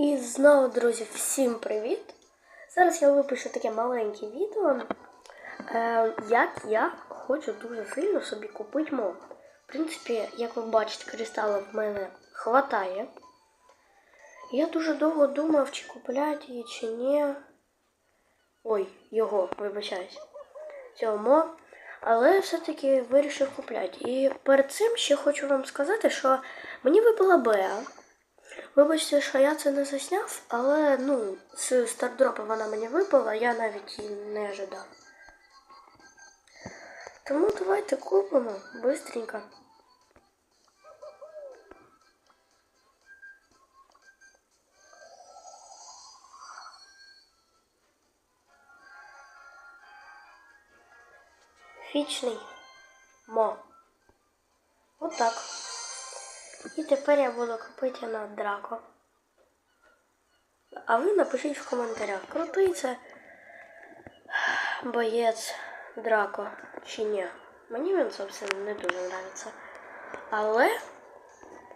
І знову, друзі, всім привіт! Зараз я випишу таке маленьке відео, е, як я хочу дуже сильно собі купити мод. В принципі, як ви бачите, кристалів в мене хватає. Я дуже довго думав, чи купляти її, чи ні. Ой, його, вибачаюсь. Цього мо. Але все-таки вирішив купляти. І перед цим ще хочу вам сказати, що мені випала Беа. Вибачте, що я це не засняв, але ну, з стардропа вона мені випала, я навіть її не ожидав. Тому давайте купимо быстренько. Фічний мо. Отак. І тепер я буду купити на драко. А ви напишіть в коментарях, крутий це боєць драко чи ні. Мені він зовсім не дуже подобається. Але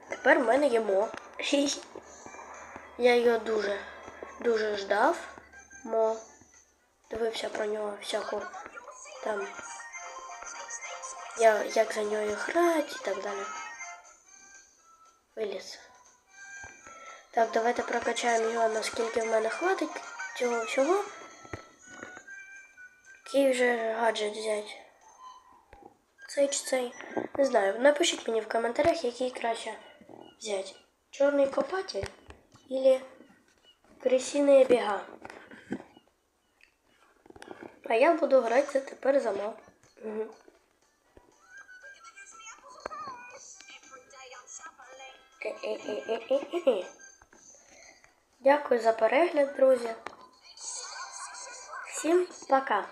тепер в мене є мо. Я його дуже, дуже ждав. Мо. Дивився про нього всяку там. Я, як за нього грати і так далі. Виліз. Так, давайте прокачаємо його, наскільки в мене хватить цього всього. Який вже гаджет взяти? Цей чи цей? Не знаю. Напишіть мені в коментарях, який краще взяти. Чорний копатель или крысиные бега. А я буду грати тепер за мав. Угу. Дякую за перегляд, друзі. Всім пока!